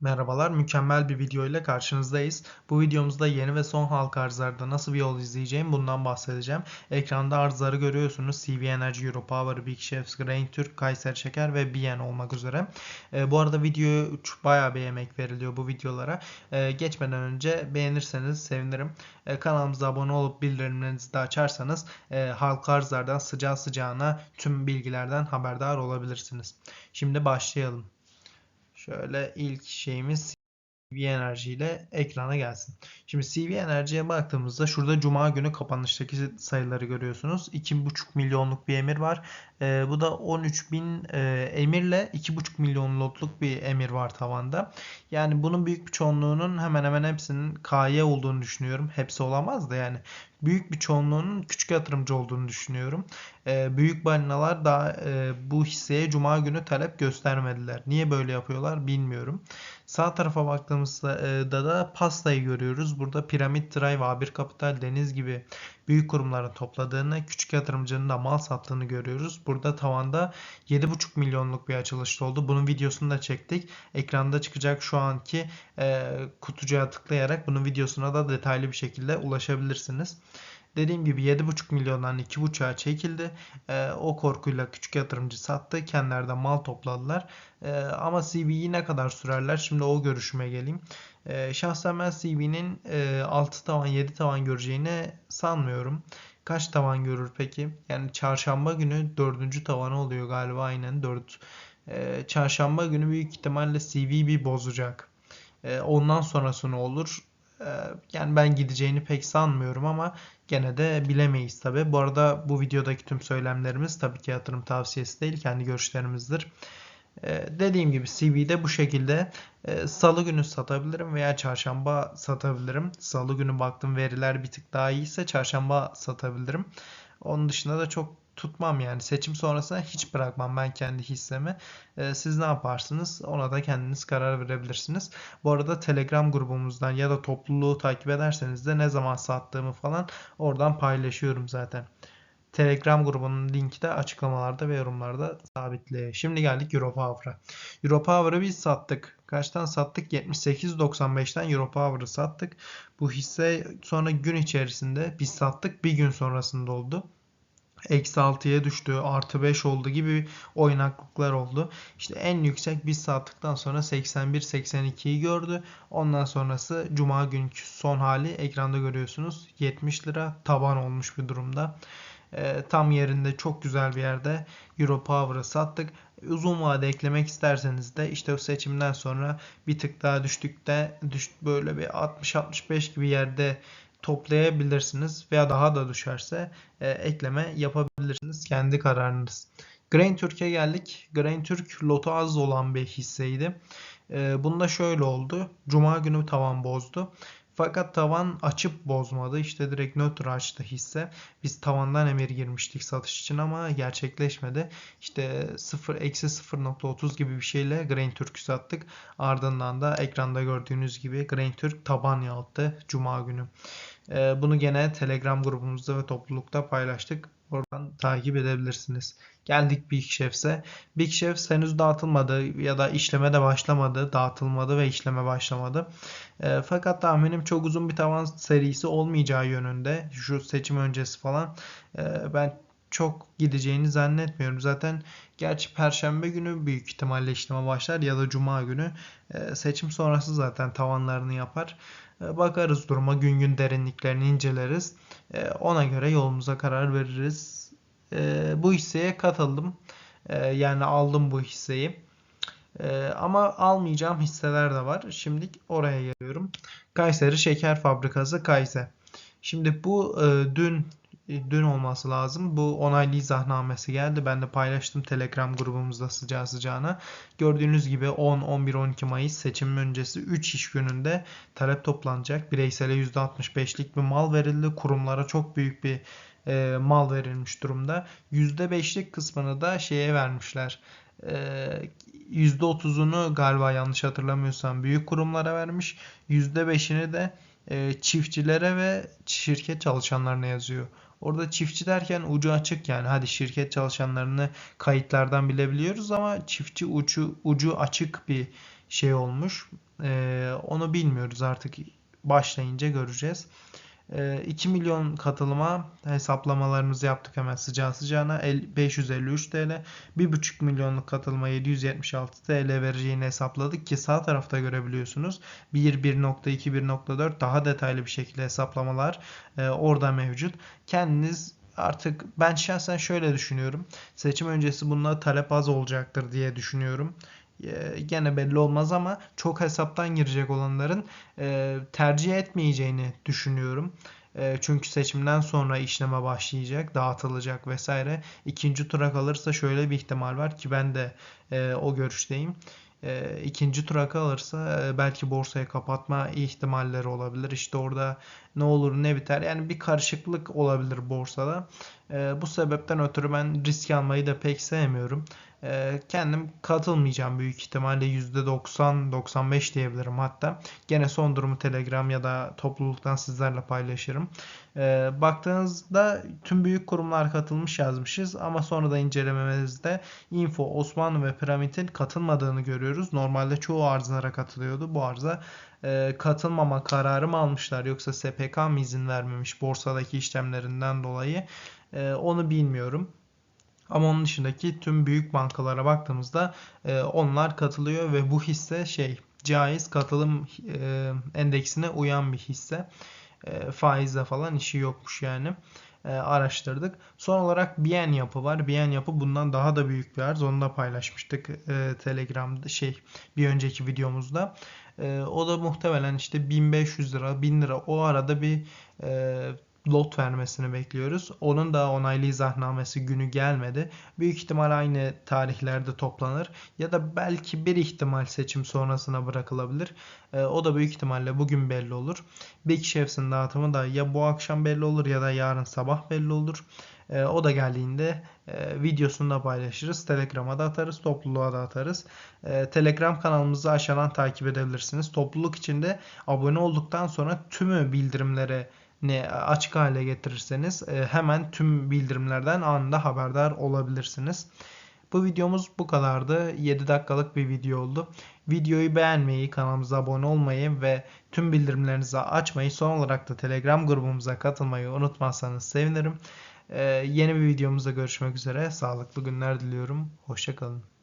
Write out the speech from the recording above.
Merhabalar, mükemmel bir video ile karşınızdayız. Bu videomuzda yeni ve son halka arzlarda nasıl bir yol izleyeceğim bundan bahsedeceğim. Ekranda arzları görüyorsunuz. CV Enerji, Europower, Big Chefs, Grain Türk, Kayser Şeker ve BN olmak üzere. E, bu arada videoya bayağı bir emek veriliyor bu videolara. E, geçmeden önce beğenirseniz sevinirim. E, kanalımıza abone olup bildirimlerinizi de açarsanız e, halka arzlardan sıcağı sıcağına tüm bilgilerden haberdar olabilirsiniz. Şimdi başlayalım. Şöyle ilk şeyimiz CV Enerji ile ekrana gelsin. Şimdi CV Enerji'ye baktığımızda şurada Cuma günü kapanıştaki sayıları görüyorsunuz. 2,5 milyonluk bir emir var. E, bu da 13 bin e, emirle 2,5 milyon lotluk bir emir var tavanda. Yani bunun büyük bir çoğunluğunun hemen hemen hepsinin KY olduğunu düşünüyorum. Hepsi olamaz da yani büyük bir çoğunluğunun küçük yatırımcı olduğunu düşünüyorum. E, büyük balinalar da e, bu hisseye Cuma günü talep göstermediler. Niye böyle yapıyorlar bilmiyorum. Sağ tarafa baktığımızda e, da da pastayı görüyoruz. Burada Piramit Drive, A1 Kapital, Deniz gibi büyük kurumların topladığını, küçük yatırımcının da mal sattığını görüyoruz. Burada tavanda 7,5 milyonluk bir açılış oldu. Bunun videosunu da çektik. Ekranda çıkacak şu anki e, kutucuğa tıklayarak bunun videosuna da detaylı bir şekilde ulaşabilirsiniz. Dediğim gibi 7,5 milyondan 2,5'a çekildi. E, o korkuyla küçük yatırımcı sattı. Kendileri de mal topladılar. E, ama CV'yi ne kadar sürerler? Şimdi o görüşüme geleyim. E, şahsen ben CV'nin e, 6 tavan 7 tavan göreceğini sanmıyorum. Kaç tavan görür peki? Yani çarşamba günü 4. tavanı oluyor galiba aynen 4. E, çarşamba günü büyük ihtimalle CV bir bozacak. E, ondan sonrası ne olur? Yani ben gideceğini pek sanmıyorum ama gene de bilemeyiz tabi. Bu arada bu videodaki tüm söylemlerimiz tabii ki yatırım tavsiyesi değil, kendi görüşlerimizdir. Dediğim gibi CV'de bu şekilde salı günü satabilirim veya çarşamba satabilirim. Salı günü baktım veriler bir tık daha iyiyse çarşamba satabilirim. Onun dışında da çok tutmam yani. Seçim sonrasında hiç bırakmam ben kendi hissemi. Ee, siz ne yaparsınız? Ona da kendiniz karar verebilirsiniz. Bu arada Telegram grubumuzdan ya da topluluğu takip ederseniz de ne zaman sattığımı falan oradan paylaşıyorum zaten. Telegram grubunun linki de açıklamalarda ve yorumlarda sabitli. Şimdi geldik Europower'a. Europower'ı biz sattık. Kaçtan sattık? 78.95'ten Europower'ı sattık. Bu hisse sonra gün içerisinde biz sattık. Bir gün sonrasında oldu eksi 6'ya düştü, artı 5 oldu gibi oynaklıklar oldu. İşte en yüksek biz sattıktan sonra 81-82'yi gördü. Ondan sonrası Cuma günkü son hali ekranda görüyorsunuz. 70 lira taban olmuş bir durumda. E, tam yerinde çok güzel bir yerde Euro Power'ı sattık. Uzun vade eklemek isterseniz de işte seçimden sonra bir tık daha düştükte düş, böyle bir 60-65 gibi yerde toplayabilirsiniz veya daha da düşerse e, ekleme yapabilirsiniz. Kendi kararınız. Grain Türkiye geldik. Grain Türk lotu az olan bir hisseydi. E, bunda şöyle oldu. Cuma günü tavan bozdu. Fakat tavan açıp bozmadı. İşte direkt nötr açtı hisse. Biz tavandan emir girmiştik satış için ama gerçekleşmedi. İşte 0 eksi 0.30 gibi bir şeyle Grain Türk'ü sattık. Ardından da ekranda gördüğünüz gibi Grain Türk taban yaptı Cuma günü. Ee, bunu gene Telegram grubumuzda ve toplulukta paylaştık. Oradan takip edebilirsiniz. Geldik Big Chef'e. Big Chef henüz dağıtılmadı ya da işleme de başlamadı. Dağıtılmadı ve işleme başlamadı. E, fakat tahminim çok uzun bir tavan serisi olmayacağı yönünde. Şu seçim öncesi falan. E, ben çok gideceğini zannetmiyorum. Zaten gerçi perşembe günü büyük ihtimalle işleme başlar ya da cuma günü e, seçim sonrası zaten tavanlarını yapar. E, bakarız duruma gün gün derinliklerini inceleriz. E, ona göre yolumuza karar veririz. E, bu hisseye katıldım. Yani aldım bu hisseyi. Ama almayacağım hisseler de var. Şimdi oraya geliyorum. Kayseri Şeker Fabrikası Kayse. Şimdi bu dün dün olması lazım. Bu onaylı izahnamesi geldi. Ben de paylaştım Telegram grubumuzda sıcağı sıcağına. Gördüğünüz gibi 10, 11, 12 Mayıs seçim öncesi 3 iş gününde talep toplanacak. Bireysele %65'lik bir mal verildi. Kurumlara çok büyük bir e, mal verilmiş durumda. %5'lik kısmını da şeye vermişler. E, %30'unu galiba yanlış hatırlamıyorsam büyük kurumlara vermiş. %5'ini de e, çiftçilere ve şirket çalışanlarına yazıyor. Orada çiftçi derken ucu açık yani hadi şirket çalışanlarını kayıtlardan bilebiliyoruz ama çiftçi ucu, ucu açık bir şey olmuş. Ee, onu bilmiyoruz artık başlayınca göreceğiz. 2 milyon katılıma hesaplamalarımızı yaptık hemen sıcağı sıcağına 553 TL 1,5 milyonluk katılıma 776 TL vereceğini hesapladık ki sağ tarafta görebiliyorsunuz 1, 1.2, 1.4 daha detaylı bir şekilde hesaplamalar orada mevcut. Kendiniz artık ben şahsen şöyle düşünüyorum. Seçim öncesi bununla talep az olacaktır diye düşünüyorum. Ee, gene belli olmaz ama çok hesaptan girecek olanların e, tercih etmeyeceğini düşünüyorum. E, çünkü seçimden sonra işleme başlayacak, dağıtılacak vesaire. İkinci tura kalırsa şöyle bir ihtimal var ki ben de e, o görüşteyim. İkinci tura kalırsa belki borsayı kapatma ihtimalleri olabilir. İşte orada ne olur ne biter. Yani bir karışıklık olabilir borsada. Bu sebepten ötürü ben risk almayı da pek sevmiyorum. Ee, kendim katılmayacağım büyük ihtimalle %90-95 diyebilirim hatta. Gene son durumu Telegram ya da topluluktan sizlerle paylaşırım. Ee, baktığınızda tüm büyük kurumlar katılmış yazmışız ama sonra da incelememizde Info, Osmanlı ve Piramit'in katılmadığını görüyoruz. Normalde çoğu arzlara katılıyordu. Bu arza e, katılmama kararı mı almışlar yoksa SPK mı izin vermemiş borsadaki işlemlerinden dolayı e, onu bilmiyorum. Ama onun dışındaki tüm büyük bankalara baktığımızda e, onlar katılıyor ve bu hisse şey caiz katılım e, endeksine uyan bir hisse. E, faizle falan işi yokmuş yani. E, araştırdık. Son olarak Bien Yapı var. Bien Yapı bundan daha da büyük bir arz. Onu da paylaşmıştık e, Telegram'da şey bir önceki videomuzda. E, o da muhtemelen işte 1500 lira 1000 lira o arada bir e, lot vermesini bekliyoruz. Onun da onaylı izahnamesi günü gelmedi. Büyük ihtimal aynı tarihlerde toplanır ya da belki bir ihtimal seçim sonrasına bırakılabilir. E, o da büyük ihtimalle bugün belli olur. Big Chefs'in dağıtımı da ya bu akşam belli olur ya da yarın sabah belli olur. E, o da geldiğinde e, videosunu da paylaşırız. Telegram'a da atarız, topluluğa da atarız. E, Telegram kanalımızı aşağıdan takip edebilirsiniz. Topluluk içinde abone olduktan sonra tümü bildirimlere ne açık hale getirirseniz e, hemen tüm bildirimlerden anında haberdar olabilirsiniz. Bu videomuz bu kadardı. 7 dakikalık bir video oldu. Videoyu beğenmeyi, kanalımıza abone olmayı ve tüm bildirimlerinizi açmayı son olarak da Telegram grubumuza katılmayı unutmazsanız sevinirim. Ee, yeni bir videomuzda görüşmek üzere. Sağlıklı günler diliyorum. Hoşçakalın.